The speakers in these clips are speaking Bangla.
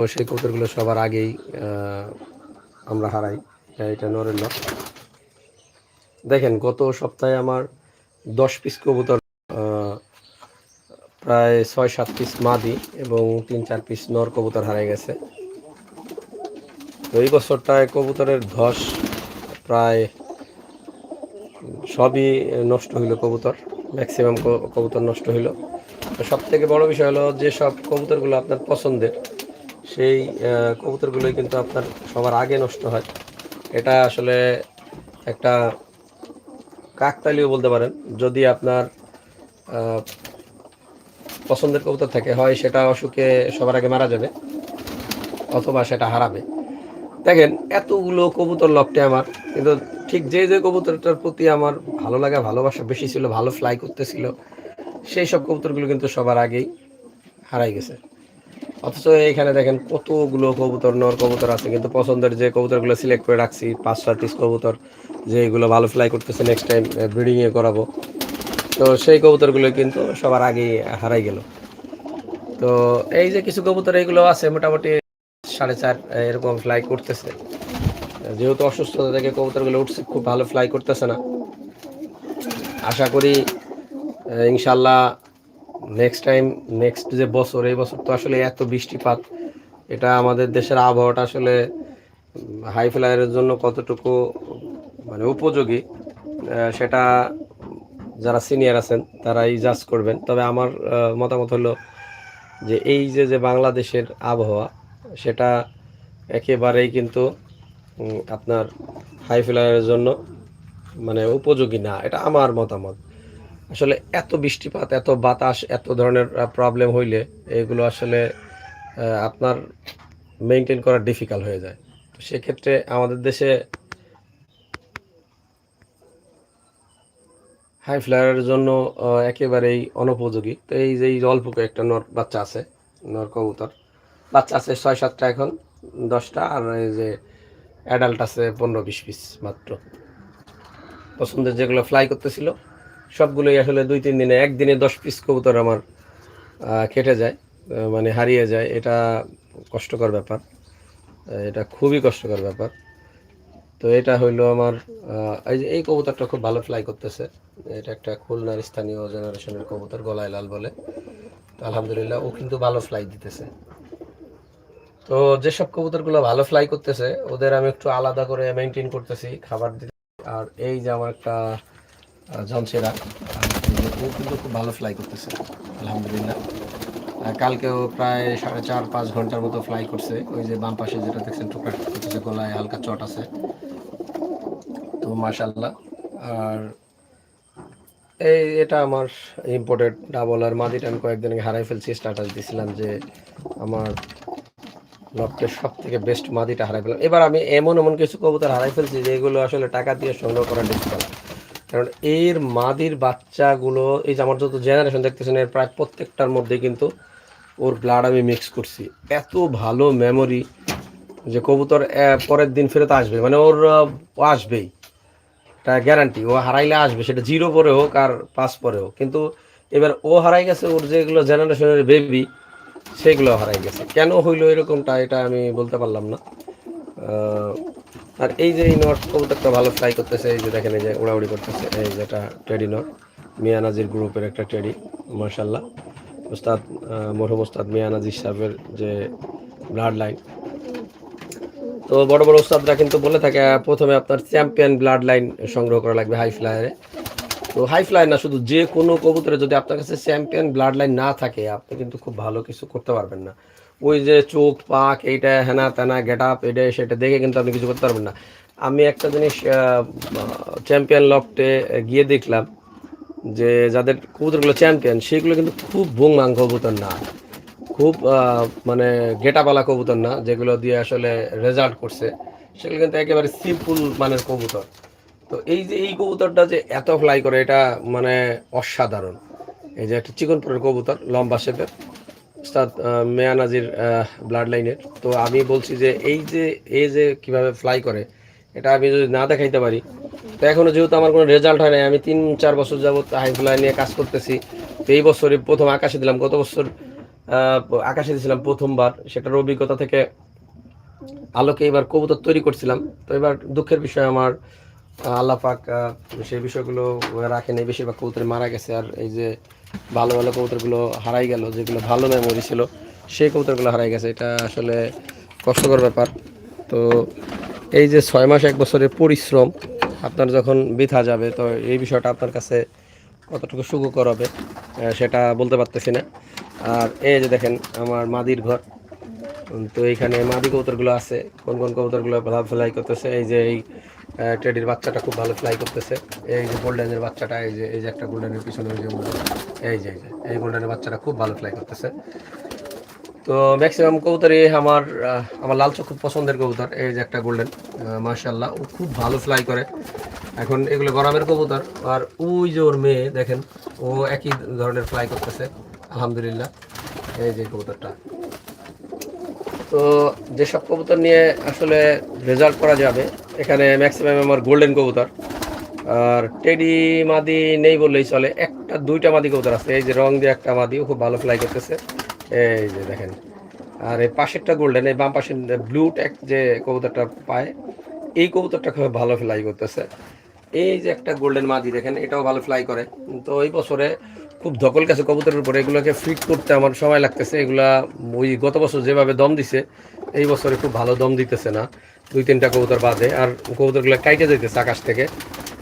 তো সেই কবুতরগুলো সবার আগেই আমরা হারাই। এটা এটা নরের লক দেখেন, গত সপ্তাহে আমার দশ পিস কবুতর প্রায় ছয়, সাত পিস মাদি এবং তিন, চার পিস নর কবুতর হারিয়ে গেছে। তো এই বছরটায় কবুতরের ধস প্রায় সবই নষ্ট হইল কবুতর ম্যাক্সিমাম কবুতর নষ্ট হইল। সব থেকে বড় বিষয় হলো যে সব কবুতরগুলো আপনার পছন্দের সেই কবুতরগুলোই কিন্তু আপনার সবার আগে নষ্ট হয়। এটা আসলে একটা কাকতালিও বলতে পারেন। যদি আপনার পছন্দের কবুতর থাকে হয়, সেটা অসুখে সবার আগে মারা যাবে, অথবা সেটা হারাবে। দেখেন, এতগুলো কবুতর লকটে আমার, কিন্তু ঠিক যে যে কবুতরটার প্রতি আমার ভালো লাগা, ভালোবাসা বেশি ছিল, ভালো ফ্লাই করতেছিল, সেই সব কবুতরগুলো কিন্তু সবার আগেই হারাই গেছে। অথচ এইখানে দেখেন কতগুলো কবুতর, নর কবুতর আছে, কিন্তু পছন্দের যে কবুতরগুলো সিলেক্ট করে রাখছি, পাঁচ ছয় পিস কবুতর, যে এগুলো ভালো ফ্লাই করতেছে নেক্সট টাইম ব্রিডিংয়ে করাবো। তো সেই কবুতরগুলো কিন্তু সবার আগে হারাই গেল। তো এই যে কিছু কবুতর এইগুলো আছে, মোটামুটি সাড়ে চার এরকম ফ্লাই করতেছে। যেহেতু অসুস্থতা থেকে কবুতরগুলো উঠছে, খুব ভালো ফ্লাই করতেছে না। আশা করি ইনশাল্লাহ নেক্সট টাইম নেক্সট যে বছর, এই বছর তো আসলে এত বৃষ্টিপাত, এটা আমাদের দেশের আবহাওয়াটা আসলে হাই ফ্লায়ারের জন্য কতটুকু মানে উপযোগী সেটা যারা সিনিয়র আছেন, তারাই জাজ করবেন। তবে আমার মতামত হলো যে এই যে যে বাংলাদেশের আবহাওয়া, সেটা একেবারেই কিন্তু আপনার হাই ফ্লায়ারের জন্য মানে উপযোগী না, এটা আমার মতামত। আসলে এত বৃষ্টিপাত, এত বাতাস, এত ধরনের প্রবলেম হইলে এগুলো আসলে আপনার মেনটেন করা ডিফিকাল্ট হয়ে যায়। তো সেক্ষেত্রে আমাদের দেশে হাই ফ্লায়ারের জন্য একেবারেই অনুপযোগী। তো এই যে অল্প একটা নর বাচ্চা আছে, নর কবুতর, বাচ্চা আছে ছয় সাতটা এখন, দশটা, আর এই যে অ্যাডাল্ট আছে পনেরো বিশ পিস মাত্র। পছন্দের যেগুলো ফ্লাই করতেছিল সবগুলোই আসলে দুই, তিন দিনে, একদিনে দশ পিস কবুতর আমার কেটে যায় মানে হারিয়ে যায়, এটা কষ্টকর ব্যাপার। এটা খুবই কষ্টকর ব্যাপার। তো এটা হইল আমার এই যে এই কবুতরটা খুব ভালো ফ্লাই করতেছে। এটা একটা খুলনার স্থানীয় জেনারেশনের কবুতর, গলায় লাল বলে। তো আলহামদুলিল্লাহ, ও কিন্তু ভালো ফ্লাই দিতেছে। তো যেসব কবুতরগুলো ভালো ফ্লাই করতেছে, ওদের আমি একটু আলাদা করে মেনটেন করতেছি, খাবার দিতে। আর এই যে আমার একটা জনসেরা ও কিন্তু খুব ভালো ফ্লাই করতেছে, আলহামদুলিল্লাহ। কালকেও প্রায় সাড়ে চার, পাঁচ ঘণ্টার মতো ফ্লাই করছে। ওই যে বাম পাশে যেটা দেখছেন টুকরা করতেছে গলায় হালকা চট আছে। তো মাশাল্লাহ আর এই এটা আমার ইম্পোর্টেড ডাবল আর মাদিটা আমি কয়েকদিন আগে হারাই ফেলছি স্ট্যাটাস দিছিলাম যে আমার লফটের সব থেকে বেস্ট মাদিটা হারাই ফেললাম। এবার আমি এমন এমন কিছু কবুতর হারাই ফেলছি যে এগুলো আসলে টাকা দিয়ে সংগ্রহ করা ডিফিকাল্ট কারণ এর মাদির বাচ্চাগুলো, এই যে আমার যত জেনারেশন দেখতেছেন, এর প্রায় প্রত্যেকটার মধ্যে কিন্তু ওর ব্লাড আমি মিক্স করছি। এত ভালো মেমোরি যে কবুতর পরের দিন ফেরত আসবে। মানে ওর আসবেই। এটা গ্যারান্টি ও হারাইলে আসবে। সেটা জিরো পরে হোক আর পাস পরে হোক। কিন্তু এবার ও হারাই গেছে, ওর যেগুলো জেনারেশনের বেবি সেগুলো হারাই গেছে। কেন হইল এরকমটা, এটা আমি বলতে পারলাম না। আর এই যে এই নট কবুতরটা ভালো ফ্লাই করতেছে, এই যে দেখেন এই যে উড়াউড়ি করতেছে, এই যেটা টেডি নট মিয়ানাজির গ্রুপের একটা টেডি মার্শাল্লাহ ওস্তাদ মরহম ওস্তাদ মিয়ানাজির সাহেবের যে ব্লাড লাইন তো বড় বড় ওস্তাদরা কিন্তু বলে থাকে, প্রথমে আপনার চ্যাম্পিয়ন ব্লাড লাইন সংগ্রহ করা লাগবে হাই ফ্লায়ারে তো হাই ফ্লাই না, শুধু যে কোনো কবুতরে যদি আপনার কাছে চ্যাম্পিয়ন ব্লাড লাইন না থাকে, আপনি কিন্তু খুব ভালো কিছু করতে পারবেন না। ওই যে চোখ, পাক, এইটা হেনা তেনা গেট আপ এটা সেটা দেখে কিন্তু আপনি কিছু করতে পারবেন না। আমি একটা জিনিস চ্যাম্পিয়ন লফটে গিয়ে দেখলাম যে যাদের কবুতরগুলো চ্যাম্পিয়ন সেগুলো কিন্তু খুব বুংমাং কবুতর না। খুব মানে গেটাপালা কবুতর না, যেগুলো দিয়ে আসলে রেজাল্ট করছে। সেগুলো কিন্তু একেবারে সিম্পল মানের কবুতর। তো এই যে এই কবুতরটা যে এত ফ্লাই করে, এটা মানে অসাধারণ। এই যে একটা চিকনপুরের কবুতর, লম্বা শেপের উস্তাদ মেয়ানাজির ব্লাড লাইনের তো আমি বলছি যে এই যে এই যে কীভাবে ফ্লাই করে, এটা আমি যদি না দেখাইতে পারি, তো এখনও যেহেতু আমার কোনো রেজাল্ট হয় নাই, আমি তিন, চার বছর যাবত হাই ফ্লাই নিয়ে কাজ করতেছি। তো এই বছরই প্রথম আকাশে দিলাম, গত বছর আকাশে দিয়েছিলাম প্রথমবার। সেটার অভিজ্ঞতা থেকে আলোকে এবার কবুতর তৈরি করছিলাম। তো এবার দুঃখের বিষয় আমার আল্লাহ পাক সেই বিষয়গুলো রাখেনি। বেশিরভাগ কবুতর মারা গেছে। আর এই যে ভালো ভালো কবুতরগুলো হারাই গেল, যেগুলো ভালো মেমোরি ছিল, সেই কবুতরগুলো হারাই গেছে। এটা আসলে কষ্টকর ব্যাপার। তো এই যে ছয় মাস, এক বছরের পরিশ্রম, আপনার যখন বৃথা যাবে, তো এই বিষয়টা আপনার কাছে কতটুকু সুখকর হবে সেটা বলতে পারতেছি না। আর এই যে দেখেন, আমার মাদির ঘর। তো এইখানে মাদি কবুতরগুলো আছে। কোন কোন কবুতরগুলো ফ্লাই করতেছে, এই যে এই টেডির বাচ্চাটা খুব ভালো ফ্লাই করতেছে। এই যে গোল্ডেনের বাচ্চাটা, এই যে এই যে একটা গোল্ডেনের পিছনে এই যে এই যে, এই গোল্ডেনের বাচ্চাটা খুব ভালো ফ্লাই করতেছে। তো ম্যাক্সিমাম কবুতরই আমার আমার লাল চোখ খুব পছন্দের কবুতর, এই যে একটা গোল্ডেন মার্শাল্লাহ ও খুব ভালো ফ্লাই করে। এখন এগুলো গরমের কবুতর, আর ওই যে ওর মেয়ে, দেখেন, ও একই ধরনের ফ্লাই করতেছে, আলহামদুলিল্লাহ, এই যে কবুতরটা। তো যেসব কবুতর নিয়ে আসলে রেজাল্ট করা যাবে এখানে ম্যাক্সিমাম আমার গোল্ডেন কবুতর। আর টেডি মাদি নেই বললেই চলে। একটা, দুইটা মাদি কবুতর আছে। এই যে রং দিয়ে একটা মাদি খুব ভালো ফ্লাই করতেছে। এই যে দেখেন। আর এই পাশেরটা গোল্ডেন এই বাম পাশের ব্লু ট্যাক যে কবুতরটা পায়, এই কবুতরটা খুব ভালো ফ্লাই করতেছে। এই যে একটা গোল্ডেন মাদি দেখেন, এটাও ভালো ফ্লাই করে। তো এই বছরে খুব ধকল কাছে কবুতরের উপরে। এগুলোকে ফিট করতে আমার সময় লাগতেছে। এগুলা ওই গত বছর যেভাবে দম দিছে, এই বছরে খুব ভালো দম দিতেছে না। দুই, তিনটা কবুতর বাদে। আর কবুতরগুলো কাইটে যাইতেছে আকাশ থেকে।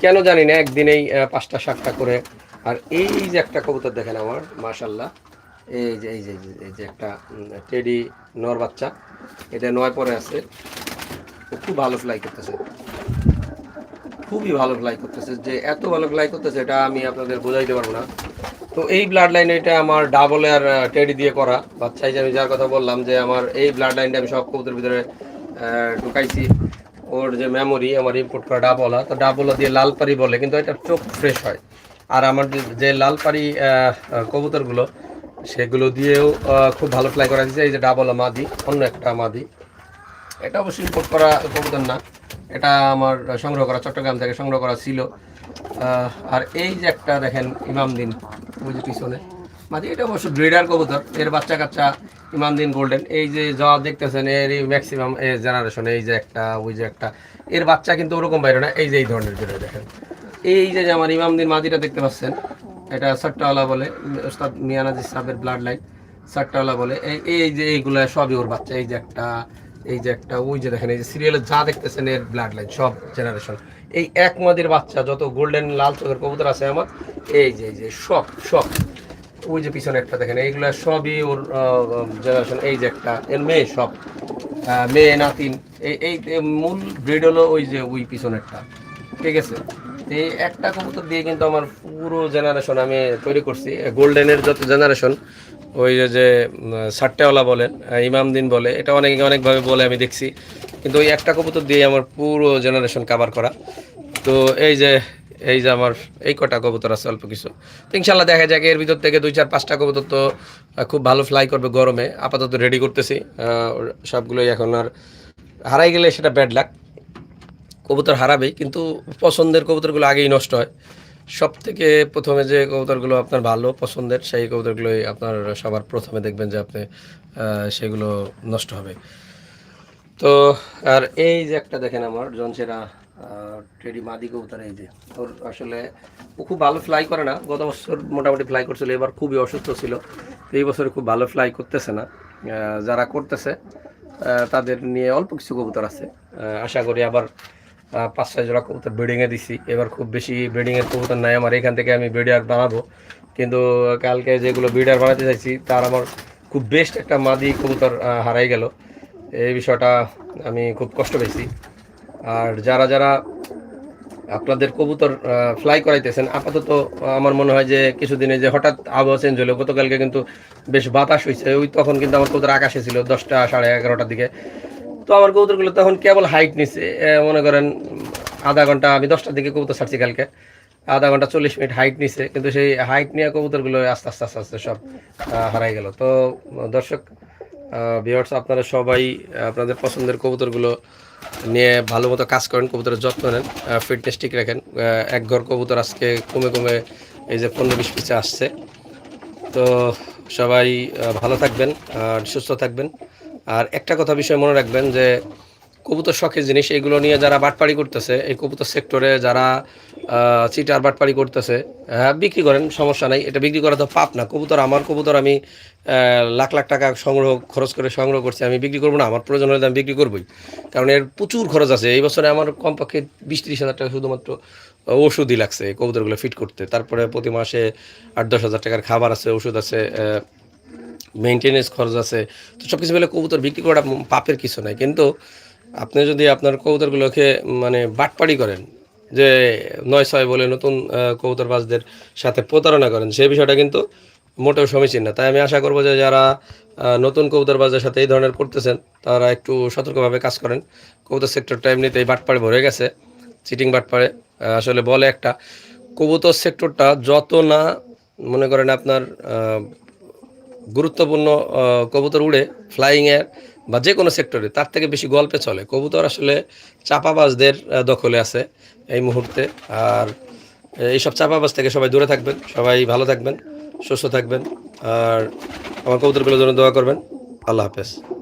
কেন জানি না, একদিনেই পাঁচটা, সাতটা করে। আর এই যে একটা কবুতর দেখেন আমার মাশাল্লাহ এই যে এই যে, এই যে- একটা টেডি নর বাচ্চা। এটা নয় পরে আছে। খুব ভালো ফ্লাই করতেছে। খুবই ভালো ফ্লাই করতেছে। যে এত ভালো ফ্লাই করতেছে, এটা আমি আপনাদের বোঝাইতে পারব না। তো এই ব্লাড লাইন এটা আমার ডাবল আর টেডি দিয়ে করা। বাচ্চাই যে আমি যার কথা বললাম যে আমার এই ব্লাড লাইনটা আমি সব কবুতরের ভিতরে ঢুকাইছি। ওর যে মেমোরি আমার ইম্পোর্ট করা ডাবলা তো ডাবলা দিয়ে লাল পারি বলে, কিন্তু এটা চোখ ফ্রেশ হয়। আর আমার যে- লাল পারি কবুতরগুলো, সেগুলো দিয়েও খুব ভালো ফ্লাই করা দিয়েছে এই যে ডাবলা মাদি, অন্য একটা মাদি। এটা অবশ্যই ইম্পোর্ট করা কবুতর না। এটা আমার সংগ্রহ করা চট্টগ্রাম থেকে সংগ্রহ করা ছিল। আর এই যে একটা দেখেন ইমামদিন। যে পিছনে মাঝে এটা অবশ্য ব্রিডার কবুতর, এর বাচ্চা কাচ্চা ইমামদিন গোল্ডেন এই যে দেখতেছেন এর ম্যাক্সিমাম এই জেনারেশন এই যে একটা, ওই যে একটা। এর বাচ্চা কিন্তু ওরকম বাইরে না, এই যে এই ধরনের দেখেন। এই যে আমার ইমামদিন মাদিটা দেখতে পাচ্ছেন, এটা সাট্টাওয়ালা বলে ওস্তাদ মিয়ানাজি সাহেবের ব্লাড লাইন সাট্টাওয়ালা বলে। এই এই যে এইগুলো সবই ওর বাচ্চা, এই যে একটা, এই যে একটা, ওই যে দেখেন, এই যে সিরিয়ালে যা দেখতেছেন, এর ব্লাড লাইন সব জেনারেশন এই এক মাদির বাচ্চা, যত গোল্ডেন লাল চোখের কবুতর আছে আমার, এই যে এই যে, সব সব। ওই যে পিছনে একটা দেখেন, এইগুলো সবই ওর জেনারেশন এই যে একটা, এর মেয়ে সব। মেয়ে, নাতিন, এই এই মূল ব্রিড হলো ওই যে, ওই পিছনেরটা। ঠিক আছে? এই একটা কবুতর দিয়ে কিন্তু আমার পুরো জেনারেশন আমি তৈরি করছি। গোল্ডেনের যত জেনারেশন ওই যে যে সাট্টাওয়ালা বলেন ইমামদিন বলে, এটা অনেকে অনেকভাবে বলে, আমি দেখছি। কিন্তু ওই একটা কবুতর দিয়ে আমার পুরো জেনারেশন কাভার করা। তো এই যে এই যে আমার এই কটা কবুতর আছে অল্প কিছু। তো ইনশাল্লাহ দেখা যাক, এর ভিতর থেকে দুই চার পাঁচটা কবুতর তো খুব ভালো ফ্লাই করবে গরমে। আপাতত রেডি করতেছি। সবগুলোই এখন আর হারাই গেলে সেটা ব্যাড লাক কবুতর হারাবেই, কিন্তু পছন্দের কবুতরগুলো আগেই নষ্ট হয়। সব থেকে প্রথমে যে কবুতরগুলো আপনার ভালো পছন্দের, সেই কবুতরগুলোই আপনার সবার প্রথমে দেখবেন যে আপনি সেগুলো নষ্ট হবে। তো, আর এই যে একটা দেখেন আমার জনসেরা টেডি মাদি কবুতর এই যে। ওর আসলে ও খুব ভালো ফ্লাই করে না, গত বছর মোটামুটি ফ্লাই করছিল, এবার খুবই অসুস্থ ছিল। এই বছর খুব ভালো ফ্লাই করতেছে না যারা করতেছে তাদের নিয়ে অল্প কিছু কবুতর আছে। আশা করি আবার পাঁচ ছয় জোড়া কবুতর ব্রিডিংয়ে দিছি। এবার খুব বেশি ব্রিডিংয়ের কবুতর নাই আমার, এখান থেকে আমি ব্রিডার বানাবো। কিন্তু কালকে যেগুলো ব্রিডার বানাতে চাইছি, তার আমার খুব বেস্ট একটা মাদি কবুতর হারাই গেল। এই বিষয়টা আমি খুব কষ্ট পেয়েছি। আর যারা যারা আপনাদের কবুতর ফ্লাই করাইতেছেন, আপাতত আমার মনে হয় যে কিছুদিনে যে হঠাৎ আবহাওয়া চেঞ্জ হলো, গতকালকে কিন্তু বেশ বাতাস হয়েছে ওই তখন কিন্তু আমার কবুতর আকাশে ছিল দশটা, সাড়ে এগারোটার দিকে। তো আমার কবুতরগুলো তখন কেবল হাইট নিচ্ছে মনে করেন, আধা ঘণ্টা, আমি দশটার দিকে কবুতর ছাড়ছি কালকে। আধা ঘণ্টা চল্লিশ মিনিট হাইট নিছে, কিন্তু সেই হাইট নিয়ে কবুতরগুলো আস্তে আস্তে আস্তে আস্তে সব হারাই গেল। তো দর্শক ভিওর্স আপনারা সবাই আপনাদের পছন্দের কবুতরগুলো নিয়ে ভালো মতো কাজ করেন, কবুতরের যত্ন নেন ফিটনেস ঠিক রাখেন। এক ঘর কবুতর আজকে কমে কমে এই যে পনেরো বিশ পিসে আসছে। তো সবাই ভালো থাকবেন আর সুস্থ থাকবেন। আর একটা কথা বিষয় মনে রাখবেন যে কবুতর শখের জিনিস, এগুলো নিয়ে যারা বাটপাড়ি করতেছে, এই কবুতর সেক্টরে যারা চিটার বাটপাড়ি করতেছে হ্যাঁ বিক্রি করেন, সমস্যা নাই, এটা বিক্রি করা তো পাপ না। কবুতর, আমার কবুতর আমি লাখ লাখ টাকা সংগ্রহ, খরচ করে সংগ্রহ করছি, আমি বিক্রি করব না, আমার প্রয়োজন হলে আমি বিক্রি করবোই। কারণ এর প্রচুর খরচ আছে, এই বছরে আমার কমপক্ষে বিশ ত্রিশ হাজার টাকা শুধুমাত্র ওষুধই লাগছে কবুতরগুলো ফিট করতে। তারপরে প্রতি মাসে আট দশ হাজার টাকার খাবার আছে, ওষুধ আছে মেনটেনেন্স খরচ আছে, তো সব কিছু মিলে কবুতর বিক্রি করা পাপের কিছু নাই। কিন্তু আপনি যদি আপনার কবুতরগুলোকে মানে বাটপাড়ি করেন, যে নয় ছয় বলে নতুন কবুতরবাজদের সাথে প্রতারণা করেন, সেই বিষয়টা কিন্তু মোটেও সমীচীন না। তাই আমি আশা করব যে যারা নতুন কবুতরবাজের সাথে এই ধরনের করতেছেন, তারা একটু সতর্কভাবে কাজ করেন। কবুতর সেক্টরটা এমনিতেই বাটপাড়ে ভরে গেছে চিটিং বাটপাড়ে আসলে বলে একটা, কবুতর সেক্টরটা যত না, মনে করেন আপনার গুরুত্বপূর্ণ কবুতর উড়ে ফ্লাইংয়ের বা যে কোনো সেক্টরে তার থেকে বেশি গল্পে চলে। কবুতর আসলে চাপাবাজদের দখলে আছে এই মুহূর্তে। আর এইসব চাপাবাজ থেকে সবাই দূরে থাকবেন, সবাই ভালো থাকবেন, সুস্থ থাকবেন। আর আমার কবুতরগুলোর জন্য দোয়া করবেন। আল্লাহ হাফেজ।